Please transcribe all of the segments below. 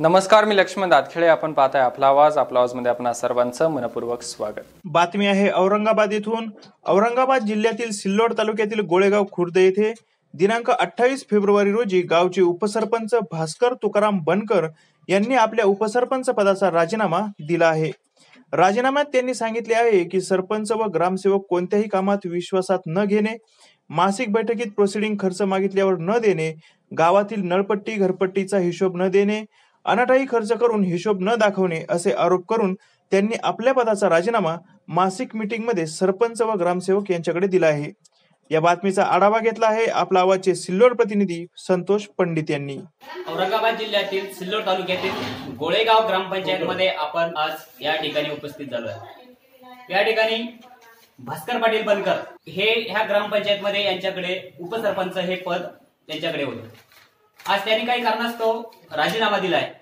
नमस्कार मी लक्ष्मण दातखेडे आपण पाहताय आपला आवाज. आपला आवाजमध्ये आपणा सर्वांचं मनपूर्वक स्वागत. बातमी आहे औरंगाबाद येथून औरंगाबाद जिल्ह्यातील सिल्लोड तालुक्यातील गोळेगाव खुर्द येथे दिनांक अठ्ठावीस फेब्रुवारी रोजी गावचे उपसरपंच भास्कर तुकाराम बनकर यांनी आपल्या उपसरपंच पदाचा राजीनामा दिला आहे. राजीनाम्यात त्यांनी सांगितले आहे की सरपंच व ग्रामसेवक कोणत्याही कामात विश्वासात न घेणे मासिक बैठकीत प्रोसिडिंग खर्च मागितल्यावर न देणे गावातील नळपट्टी घरपट्टीचा हिशोब न देणे अनाठाई खर्च करून हिशोब न दाखवणे असे आरोप करून त्यांनी आपल्या पदाचा राजीनामा मासिक मीटिंगमध्ये सरपंच व ग्रामसेवक यांच्याकडे दिला आहे. या बातमीचा आढावा घेतला आहे आपला आवाजचे सिल्लोड प्रतिनिधी संतोष पंडित यांनी. औरंगाबाद जिल्ह्यातील सिल्लोड तालुक्यातील गोळेगाव ग्रामपंचायतमध्ये आपण आज या ठिकाणी उपस्थित झालो आहे. या ठिकाणी भास्कर पाटील बनकर हे ह्या ग्रामपंचायतमध्ये यांच्याकडे उपसरपंच हे पद त्यांच्याकडे होतं. आज त्यांनी काही कारणास्तव राजीनामा दिलाय.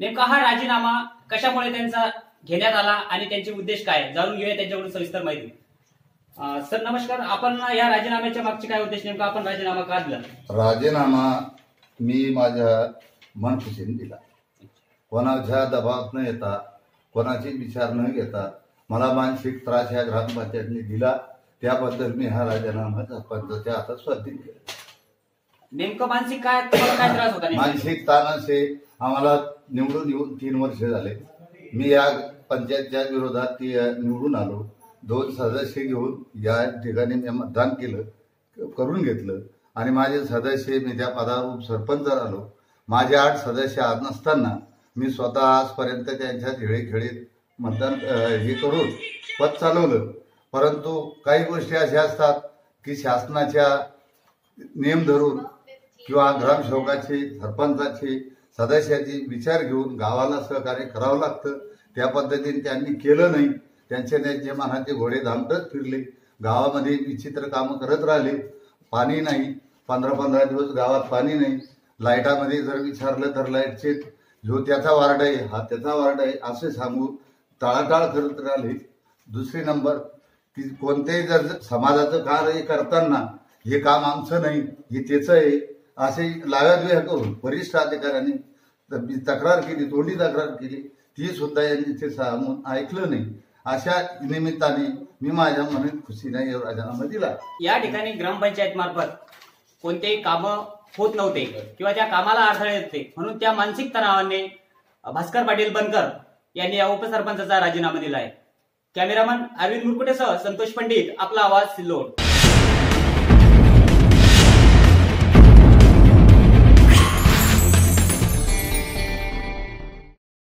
नेमका हा राजीनामा कशामुळे त्यांचा घेण्यात आला आणि त्यांचे उद्देश काय? जाणून घेऊया त्यांच्याकडून सविस्तर माहिती. सर नमस्कार. आपण या राजीनाम्याच्या मागचे काय उद्देश? नेमका आपण राजीनामा का दिला? राजीनामा मी माझ्या मनखुशीने दिला. कोणाच्या दबावात न येता कोणाची विचार न घेता मला मानसिक त्रास ह्या ग्रामपंचायतने दिला. त्याबद्दल मी हा राजीनामा सरपंचाच्या हातात स्वाधीन केला नेमकं मानसिक काय तुम्हाला काय त्रास होता नेमका? मानसिक ताण असे आम्हाला निवडून येऊन तीन वर्ष झाले. मी या पंचायतच्या विरोधात ती निवडून आलो. दोन सदस्य घेऊन या ठिकाणी मी मतदान केलं करून घेतलं. आणि माझे सदस्य मी त्या पदावर उपसरपंच आलो. माझे आठ सदस्य आज नसताना मी स्वतः आजपर्यंत त्यांच्या खेळीत मतदान हे करून पद चालवलं. परंतु काही गोष्टी अशा असतात की शासनाच्या नियम धरून किंवा ग्रामसेवकाचे सरपंचाचे सदस्याचे विचार घेऊन गावाला सहकार्य करावं लागतं. त्या पद्धतीने त्यांनी केलं नाही. त्यांचे त्यांचे मनाचे घोडे धामटत फिरले. गावामध्ये विचित्र कामं करत राहिले. पाणी नाही. पंधरा पंधरा दिवस गावात पाणी नाही. लाईटामध्ये जर विचारलं तर लाईटचे जो त्याचा वार्ड आहे हा त्याचा वार्ड आहे असे सांगू टाळाटाळ करत राहिले. दुसरी नंबर की कोणत्याही जर समाजाचं कार्य करताना हे काम आमचं नाही हे त्याचं आहे. असे लाव्याद्व्या करून वरिष्ठ अधिकाऱ्यांनी तक्रार केली तोंडी तक्रार केली ती सुद्धा यांनी ते सांगून ऐकलं नाही. अशा निमित्ताने मी माझ्या मनात खुशीने राजीनामा दिला. या ठिकाणी ग्रामपंचायत मार्फत कोणतेही कामं होत नव्हते किंवा त्या कामाला अडथळे येते म्हणून त्या मानसिक तणावाने भास्कर पाटील बनकर यांनी या उपसरपंचाचा राजीनामा दिला आहे कॅमेरामन अरविंद मुरकुटेसह संतोष पंडित आपला आवाज सिल्लोड.